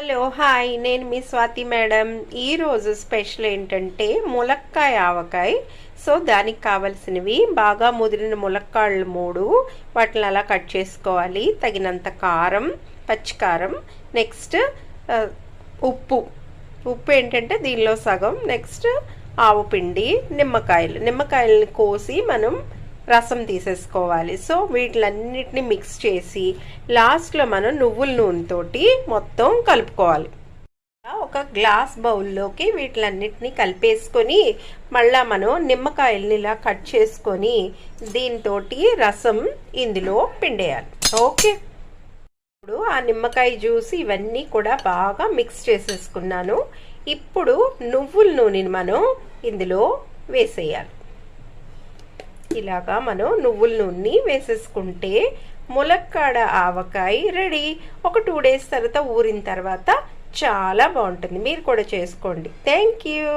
Hello hi. నేను మీ Swathi madam. ఈరోజు స్పెషల్ ఏంటంటే ములక్కాయ ఆవకాయ. సో దానికి కావలసినవి బాగా ముదిరిన ములక్కాళ్ళు మూడు. వాటిని అలా కట్ చేసుకోవాలి. తగినంత కారం పచ్చికారం నెక్స్ట్ ఉప్పు. ఉప్పు ఏంటంటే దీనిలో సగం. నెక్స్ట్ ఆవు పిండి నిమ్మకాయలు. నిమ్మకాయలని కోసి మనం రసం తీసేసుకోవాలి. సో వీటిలన్నిటిని మిక్స్ చేసి లాస్ట్లో మనం నువ్వుల నూనెతోటి మొత్తం కలుపుకోవాలి. ఒక గ్లాస్ బౌల్లోకి వీటిలన్నిటిని కలిపేసుకొని మళ్ళా మనం నిమ్మకాయల్ని ఇలా కట్ చేసుకొని దీంతో రసం ఇందులో పిండేయాలి. ఓకే? ఇప్పుడు ఆ నిమ్మకాయ జ్యూస్ ఇవన్నీ కూడా బాగా మిక్స్ చేసేసుకున్నాను. ఇప్పుడు నువ్వుల నూనెని మనం ఇందులో వేసేయాలి. ఇలాగా మనం నువ్వుల నూనె వేసేసుకుంటే ములక్కాడ ఆవకాయ రెడీ. ఒక టూ డేస్ తర్వాత ఊరిన తర్వాత చాలా బాగుంటుంది. మీరు కూడా చేసుకోండి. Thank you.